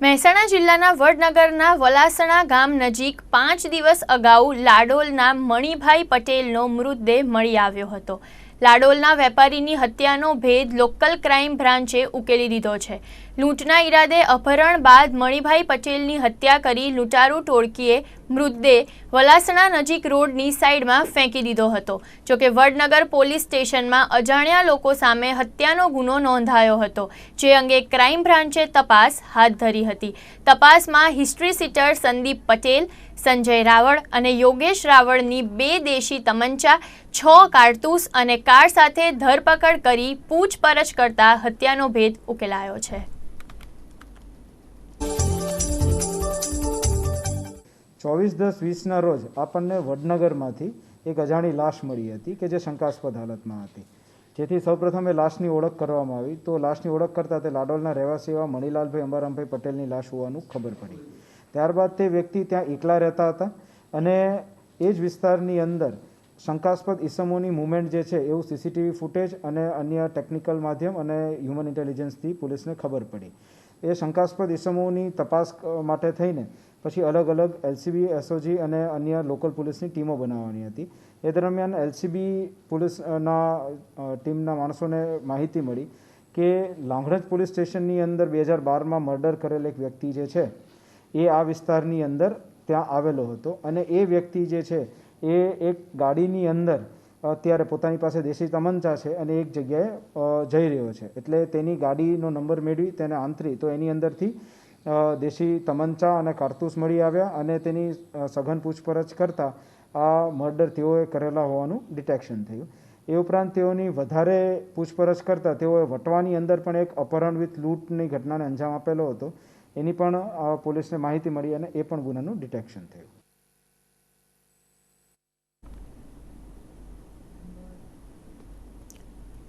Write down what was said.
મહેસાણા જિલ્લાના વડનગરના વલાસણા ગામ નજીક પાંચ દિવસ અગાઉ લાડોલના મણિભાઈ પટેલનો મૃતદેહ મળી આવ્યો હતો. લાડોલના વેપારીની હત્યાનો ભેદ લોકલ ક્રાઇમ બ્રાન્ચે ઉકેલી દીધો છે. લૂંટના ઈરાદે અપહરણ બાદ મણિભાઈ પટેલની હત્યા કરી લૂંટારૂ ટોળકીએ મૃતદેહ વલાસણા નજીક રોડની સાઈડમાં ફેંકી દીધો હતો. જોકે વડનગર પોલીસ સ્ટેશનમાં અજાણ્યા લોકો સામે હત્યાનો ગુનો નોંધાયો હતો, જે અંગે ક્રાઇમ બ્રાન્ચે તપાસ હાથ ધરી હતી. તપાસમાં હિસ્ટ્રી સીટર સંદીપ પટેલ, સંજય રાવળ અને યોગેશ રાવળની બે દેશી તમંચા, છ કારતૂસ અને કાર સાથે ધરપકડ કરી પૂછપરછ કરતા હત્યાનો ભેદ ઉકેલાયો છે. ચોવીસ દસ વીસના રોજ આપણને વડનગરમાંથી એક અજાણી લાશ મળી હતી કે જે શંકાસ્પદ હાલતમાં હતી. જેથી સૌપ્રથમ એ લાશની ઓળખ કરવામાં આવી. તો લાશની ઓળખ કરતાં તે લાડોલના રહેવાસી એવા મણિલાલભાઈ, અંબારામભાઈ પટેલની લાશ હોવાનું ખબર પડી. ત્યારબાદ તે વ્યક્તિ ત્યાં એકલા રહેતા હતા અને એ જ વિસ્તારની અંદર શંકાસ્પદ ઇસમોની મુવમેન્ટ જે છે એવું સીસીટીવી ફૂટેજ અને અન્ય ટેકનિકલ માધ્યમ અને હ્યુમન ઇન્ટેલિજન્સથી પોલીસને ખબર પડી. એ શંકાસ્પદ ઇસમોની તપાસ માટે થઈને પછી અલગ અલગ એલસીબી, એસઓજી અને અન્ય લોકલ પોલીસની ટીમો બનાવવાની હતી. એ દરમિયાન એલસીબી પોલીસના ટીમના માણસોને માહિતી મળી કે લાંગણજ પોલીસ સ્ટેશનની અંદર બે હજાર બારમાં મર્ડર કરેલ એક વ્યક્તિ જે છે એ આ વિસ્તારની અંદર ત્યાં આવેલો હતો અને એ વ્યક્તિ જે છે એ એક ગાડીની અંદર અત્યારે પોતાની પાસે દેશી તમંચા છે અને એક જગ્યાએ જઈ રહ્યો છે. એટલે તેની ગાડીનો નંબર મેળવી, તેને આંતરી, તો એની અંદરથી દેશી તમંચા અને કારતૂસ મળી આવ્યા અને તેની સઘન પૂછપરછ કરતાં આ મર્ડર તેઓએ કરેલા હોવાનું ડિટેક્શન થયું. એ ઉપરાંત તેઓની વધારે પૂછપરછ કરતાં તેઓએ વટવાની અંદર પણ એક અપહરણ વિથ લૂંટની ઘટનાને અંજામ આપેલો હતો. એની પણ પોલીસને માહિતી મળી અને એ પણ ગુનાનું ડિટેક્શન થયું.